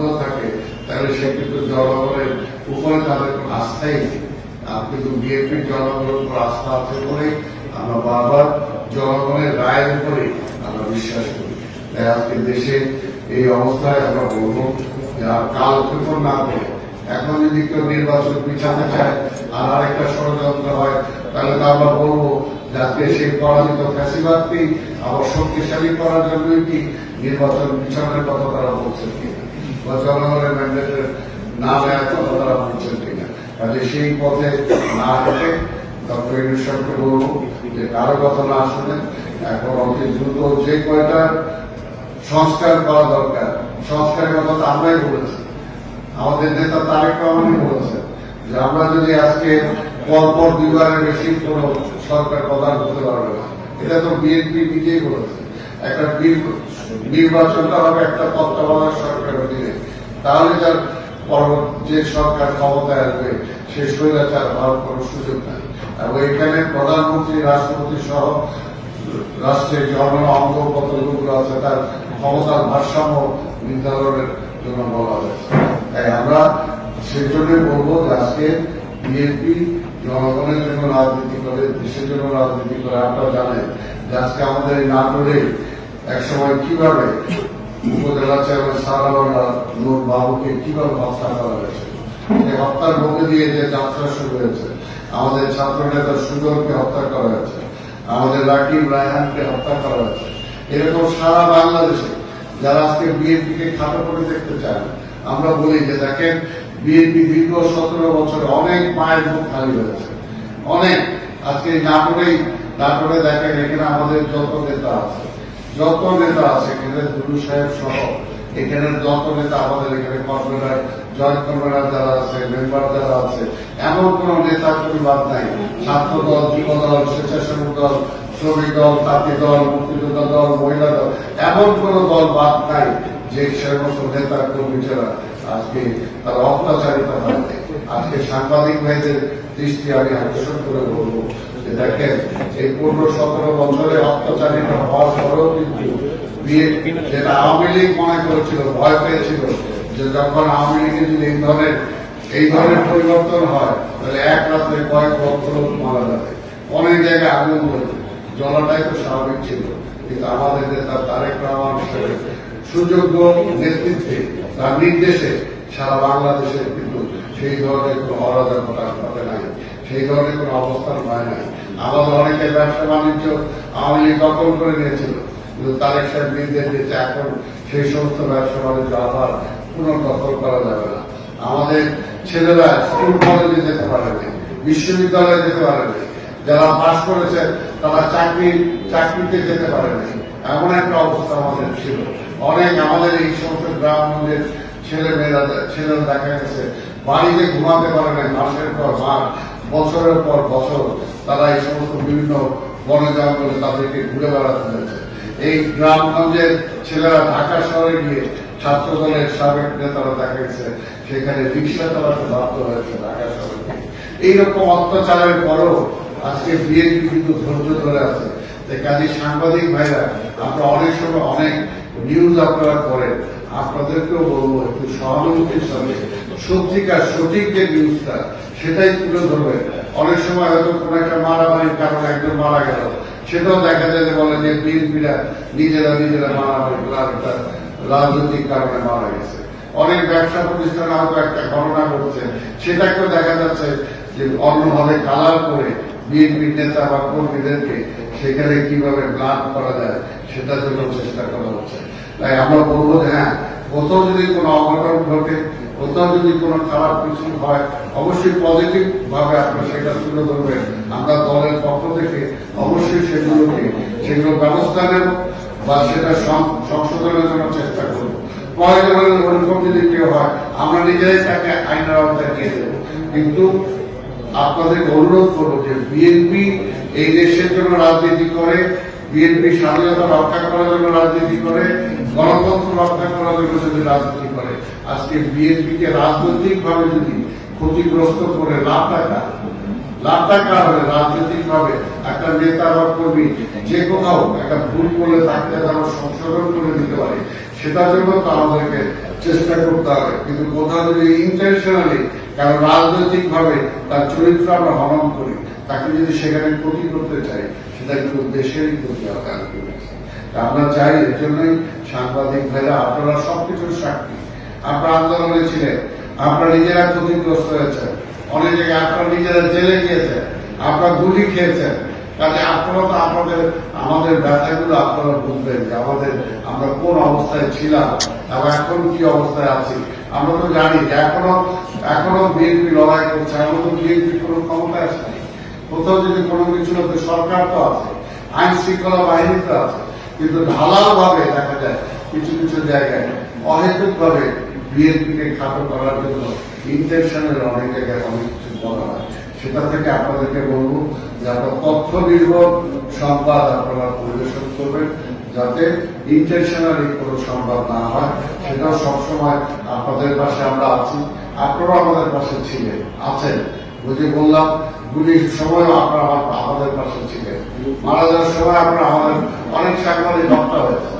বন্ধ থাকে, তাহলে সে কিন্তু জনগণের উপরে তাদের কোনো আস্থাই নেই। আর কিন্তু বিএনপির জনগণের উপর আস্থা আছে বলেই আমরা বারবার জনগণের রায়ের উপরে আমরা বিশ্বাস করি। তাই আজকে দেশে এই অবস্থায় আমরা বলব যে আর কাল ক্ষেপণ না করে এখন যদি কেউ নির্বাচন পিছাতে চায় আর আরেকটা ষড়যন্ত্র হয়, তাহলে তো আমরা বলব যে আজকে সেই পরাজিত ফ্যাসিবাদকেই আবার শক্তিশালী করার জন্যই কি নির্বাচন পিছনের কথা তারা বলছেন কিনা ম্যান্ডেটের না নেওয়ার কথা তারা বলছেন কিনা কাজে সেই পথে না হেঁটে ডক্টর ইউনুসকে বলব যে কারও কথা না শুনে এখন অতি দ্রুত যে কয়টা সংস্কার করা দরকার, সংস্কারের কথা তো আমরাই বলেছি। আমাদের নেতা তারেক রহমানই বলেছেন যে আমরা যদি আজকে পরপর দুইবারের বেশি কোন সরকার প্রদান করতে পারবে না। এটা তো বিএনপি নিজেই বলেছে। একটা নির- নির্বাচনটা হবে একটা তত্ত্বাবধায়ক সরকার অধীনে তাহলে তার যে সরকার ক্ষমতায় আসবে, সে স্বৈরাচার হওয়ার কোনো সুযোগ নাই। এবং এখানে প্রধানমন্ত্রী, রাষ্ট্রপতি সহ রাষ্ট্রের যে অন্য অঙ্গ কতগুলো আছে, তার ক্ষমতার ভারসাম্য নির্ধারণের জন্য বলা হয়েছে। তাই আমরা সেই জন্য বলব যে আজকে বিএনপি জনগণের জন্য রাজনীতি করে দেশের জন্য রাজনীতি করে আপনারা জানেন যে আজকে আমাদের এই নাটোরে এক সময় কীভাবে উপজেলা চেয়ারম্যান সারাবাংলা নূর বাবুকে কীভাবে হত্যা করা হয়েছে হত্যার মধ্যে দিয়ে যে যাত্রা শুরু হয়েছে, আমাদের ছাত্র নেতা সুজনকে হত্যা করা হয়েছে, আমাদের রাকিব রায়হানকে হত্যা করা হয়েছে, এরকম সারা বাংলাদেশে যারা আজকে বিএনপি কে খাটো করে দেখতে চান আমরা বলি যে দেখেন বিএনপি দীর্ঘ সতেরো বছর অনেক মায়ের মুখ খালি হয়েছে, অনেক। আজকে এই নাটোরেই নাটোরে দেখেন এখানে আমাদের যত নেতা আছে, যত নেতা আছে, এখানে দুলু সাহেব সহ এখানে যত নেতা আমাদের এখানে কর্মীরা জয়েন্ট কর্মীরা যারা আছে মেম্বার যারা আছে, এমন কোন নেতা পরিবার নাই। ছাত্র দল, যুব দল, স্বেচ্ছাসেবক দল, শ্রমিক দল, তাঁতি দল, মুক্তিযোদ্ধা দল, মহিলা দল, এমন কোন দল বাদ নাই যে সমস্ত নেতা কর্মীরা আজকে তারা অত্যাচারিত হয় আজকে সাংবাদিক ভাইদের দৃষ্টি আমি আকর্ষণ করে বলব যে দেখেন, এই পনেরো সতেরো বছরে অত্যাচারিত হওয়ার পরেও কিন্তু যেটা আওয়ামী লীগ মনে করেছিল, ভয় পেয়েছিল, যে যখন আওয়ামী লীগের যদি এই ধরনের এই ধরনের পরিবর্তন হয়, তাহলে এক রাত্রে কয়েক লক্ষ লোক মারা যাবে। অনেক জায়গায় আগুন হয়েছে জলাটাই তো স্বাভাবিক ছিল, কিন্তু আমাদের নেতা তারেক রহমান সুযোগ্য নেতৃত্বে তার নির্দেশে সারা বাংলাদেশের কিন্তু সেই ধরনের কোনো অরাজকতা ঘটে নাই। সেই ধরনের কোনো অবস্থান হয় নাই। আমাদের অনেকে ব্যবসা বাণিজ্য আওয়ামী লীগ দখল করে নিয়েছিল। কিন্তু তারেক সাহেব নির্দেশ দিয়েছে এখন সেই সমস্ত ব্যবসা বাণিজ্য আবার পুনর্দখল করা যাবে না। আমাদের ছেলেরা স্কুল কলেজে যেতে পারেনি বিশ্ববিদ্যালয়ে যেতে পারেনি যারা পাশ করেছে, তারা চাকরি, চাকরিতে যেতে পারে পারেনি এমন একটা অবস্থা আমাদের ছিল। অনেক আমাদের এই সমস্ত গ্রামের ছেলে মেয়েরা ছেলেরা দেখা গেছে বাড়িতে ঘুমাতে পারে না মাসের পর মাস, বছরের পর বছর তারা এই সমস্ত বিভিন্ন বনে জঙ্গলে তাদেরকে ঘুরে বেড়াতে হয়েছে এই গ্রামগঞ্জের ছেলেরা ঢাকা শহরে গিয়ে ছাত্র দলের সাবেক নেতারা দেখা গেছে সেখানে রিক্সা চালাতে বাধ্য হয়েছে ঢাকা শহরে। এইরকম অত্যাচারের পরও আজকে বিএনপি কিন্তু ধৈর্য ধরে আছে কাজে সাংবাদিক ভাইরা, আমরা অনেক সময় অনেক নিউজ আপনারা করেন, আপনাদেরকেও বলব একটু সহানুভূতির সঙ্গে সত্যিকার সঠিক যে নিউজটা, সেটাই তুলে ধরবে। অনেক সময় হয়তো কোন একটা মারামারির কারণে একজন মারা গেল। সেটাও দেখা যায় যে বলে যে বিএনপিরা নিজেরা নিজেরা মারামারি রাজনৈতিক কারণে মারা গেছে। অনেক ব্যবসা প্রতিষ্ঠানে হয়তো একটা ঘটনা ঘটছে, সেটাকেও দেখা যাচ্ছে যে অন্যভাবে কালার করে বিএনপি নেতা বা কর্মীদেরকে সেখানে কীভাবে ব্লাড করা যায়, সেটার জন্য চেষ্টা করা হচ্ছে। তাই আমরা বলব যে হ্যাঁ কোথাও যদি কোনো অঘটন ঘটে কোথাও যদি কোনো খারাপ কিছু হয়, অবশ্যই সেটা তুলে ধরবেন। আমরা দলের পক্ষ থেকে অবশ্যই সেগুলোকে সেগুলো ব্যবস্থা নেব বা সেটা সংশোধনের জন্য চেষ্টা করব। যদি কেউ হয়, আমরা নিজেরাই তাকে আইনের আওতায় নিয়ে দেবো কিন্তু আপনাদেরকে অনুরোধ করব যে বিএনপি এই দেশের জন্য রাজনীতি করে, বিএনপি স্বাধীনতা রক্ষা করার জন্য রাজনীতি করে, গণতন্ত্র রক্ষা করার জন্য যদি রাজনীতি করে আজকে বিএনপি কে রাজনৈতিক ভাবে যদি ক্ষতিগ্রস্ত করে লাভ টাকা লাভ টাকা হবে একটা নেতা বা কর্মী যে কোথাও একটা ভুল তাকে যেন সংশোধন করে দিতে পারে, সেটার জন্য তো আমাদেরকে চেষ্টা করতে হবে। কিন্তু কোথাও যদি ইন্টেনশনালি কারণ তার চরিত্র আমরা হনন করি, তাকে যদি সেখানে ক্ষতি করতে চাই, সেটা কিন্তু দেশেরই ক্ষতি হবে আমরা চাই এর জন্যই সাংবাদিক ভাইরা, আপনারা সবকিছুর সাক্ষী। আপনারা আন্দোলনে ছিলেন, আপনারা নিজেরা ক্ষতিগ্রস্ত হয়েছেন, অনেক জায়গায় আপনারা নিজেরা জেলে গিয়েছেন, আপনারা গুলি খেয়েছেন। কাজে আপনারা তো আপনাদের আমাদের ব্যথাগুলো আপনারা বুঝবেন যে আমাদের, আমরা কোন অবস্থায় ছিলাম এবং এখন কি অবস্থায় আছি। আমরা তো জানি যে এখনও এখনও বিএনপি লড়াই করছে, এখনও তো বিএনপি কোনো ক্ষমতায় আসেনি কোথাও যদি কোনো কিছু হতো সরকার তো আছে, আইন শৃঙ্খলা বাহিনী তো আছে। কিন্তু ঢালাও ভাবে দেখা যায় কিছু কিছু জায়গায় অহেতুক ভাবে বিএনপিকে খাটো করার জন্য ইন্টেনশনের অনেক জায়গায় অনেক কিছু বলা হয়। সেটা থেকে আপনাদেরকে বলব যে আপনার তথ্য নির্ভর সংবাদ আপনারা পরিবেশন করবেন, যাতে ইন্টেনশনালি কোনো সংবাদ না হয়। সেটাও সবসময় আপনাদের পাশে আমরা আছি। আপনারাও আমাদের পাশে ছিলেন, আছেন। যে বললাম, গুলির সময় আপনারা আমাদের পাশে ছিলেন। মারা যাওয়ার সময় আপনারা আমাদের অনেক সাংবাদিক হত্যা হয়েছে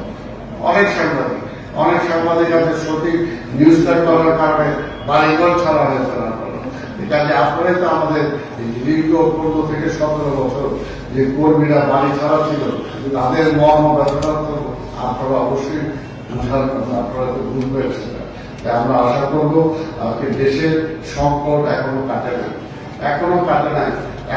অনেক সাংবাদিক। অনেক সাংবাদিক আছে, সঠিক নিউজটা করার কারণে বাড়িঘর ছাড়া হয়েছে না। কাজে আপনারাই তো আমাদের দীর্ঘ পনেরো থেকে সতেরো বছর যে কর্মীরা বাড়ি ছাড়া ছিল, তাদের মর্ম ব্যথা তো আপনারা অবশ্যই বুঝার কথা, আপনারা তো বুঝবেন সেটা তাই আমরা আশা করব আজকে দেশের সংকট এখনও কাটে না এখনও কাটে নাই,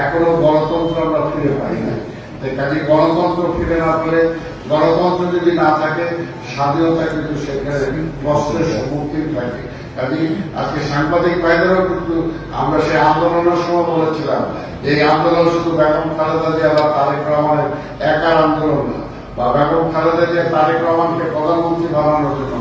এখনও গণতন্ত্র আমরা ফিরে পাই নাই। তাই কাজে গণতন্ত্র ফিরে না পেলে গণতন্ত্র যদি না থাকে, স্বাধীনতা কিন্তু সেখানে কষ্টের সম্মুখীন থাকে কাজে আজকে সাংবাদিক ভাইদেরও কিন্তু আমরা সেই আন্দোলনের সময় বলেছিলাম, এই আন্দোলন শুধু বেগম খালেদা জিয়া বা তারেক রহমানের একার আন্দোলন না, বা বেগম খালেদা জিয়া, তারেক রহমানকে প্রধানমন্ত্রী বানানোর জন্য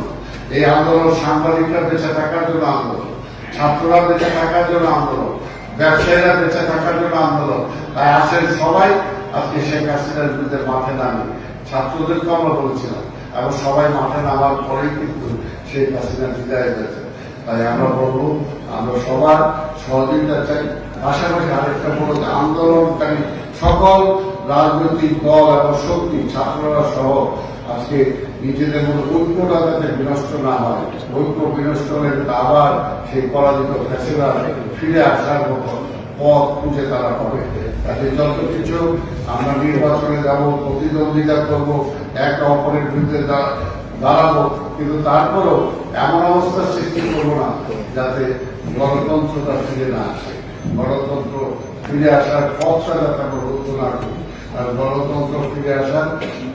এই আন্দোলন সাংবাদিকরা বেঁচে থাকার জন্য আন্দোলন, ছাত্ররা বেঁচে থাকার জন্য আন্দোলন, ব্যবসায়ীরা বেঁচে থাকার জন্য আন্দোলন। তাই আসেন সবাই, আজকে শেখ হাসিনার বিরুদ্ধে মাঠে নামি। ছাত্রদেরকে আমরা বলেছিলাম। এবং সবাই মাঠে নামার পরেই কিন্তু সেই হাসিনা বিদায় হয়েছে। তাই আমরা বলব, আমরা সবার সহযোগিতা চাই। পাশাপাশি আরেকটা বলব আন্দোলনকারী সকল রাজনৈতিক দল এবং শক্তি, ছাত্ররা সহ আজকে নিজেদের মধ্যে ঐক্যটা যাতে বিনষ্ট না হয়। ঐক্য বিনষ্ট হলে আবার সেই পরাজিত ফেসিলা ফিরে আসার মতো পথ খুঁজে তারা হবে তাতে যত কিছু আমরা নির্বাচনে যাব, প্রতিদ্বন্দ্বিতা করব, একে অপরের বিরুদ্ধে দাঁড়াবো, কিন্তু তারপরেও এমন অবস্থা সৃষ্টি করব না যাতে গণতন্ত্রটা ফিরে না আসে। গণতন্ত্র ফিরে আসার পথটা যাতে আমরা রুদ্ধ না করি। আর গণতন্ত্র ফিরে আসার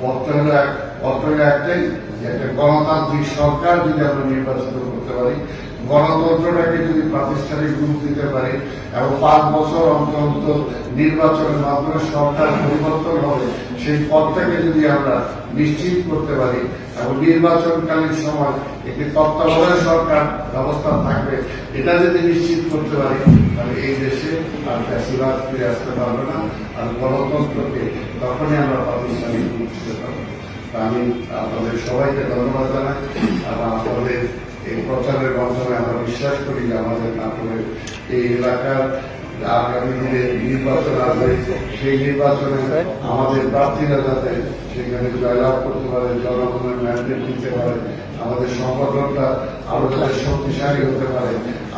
পথটা হলো এক, পথটা একটাই যে একটা গণতান্ত্রিক সরকার যদি আমরা নির্বাচিত করতে পারি গণতন্ত্রটাকে যদি প্রাতিষ্ঠানিক রূপ দিতে পারি এবং পাঁচ বছর অন্তর নির্বাচনের মাধ্যমে সরকার পরিবর্তন হবে, সেই পথটাকে যদি আমরা নিশ্চিত করতে পারি এবং নির্বাচনকালীন সময় একটি তত্ত্বাবধায়ক সরকার ব্যবস্থা থাকবে, এটা যদি নিশ্চিত করতে পারি, তাহলে এই দেশে আর ফ্যাসিবাদ ফিরে আসতে পারবে না আর গণতন্ত্রকে তখনই আমরা প্রাতিষ্ঠানিক রূপ দিতে পারব। আমি আপনাদের সবাইকে ধন্যবাদ জানাই, আর আপনাদের এই প্রচারের মাধ্যমে আমরা বিশ্বাস করি যে আমাদের নাটোরের এই এলাকার আগামী দিনে নির্বাচন আসবে। সেই নির্বাচনে আমাদের প্রার্থীরা যাতে সেখানে জয়লাভ করতে পারে, জনগণের ম্যান্ডেট দিতে পারে, আমাদের সংগঠনটা আরও যাতে শক্তিশালী হতে পারে,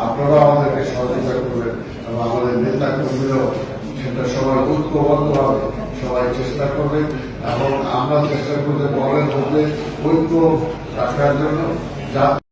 আপনারাও আমাদেরকে সহযোগিতা করবেন এবং আমাদের নেতা কর্মীরাও সেটা সবাই ঐক্যবদ্ধ হবে সবাই চেষ্টা করবে এবং আমরা চেষ্টা করতে দলের মধ্যে ঐক্য রাখার জন্য যা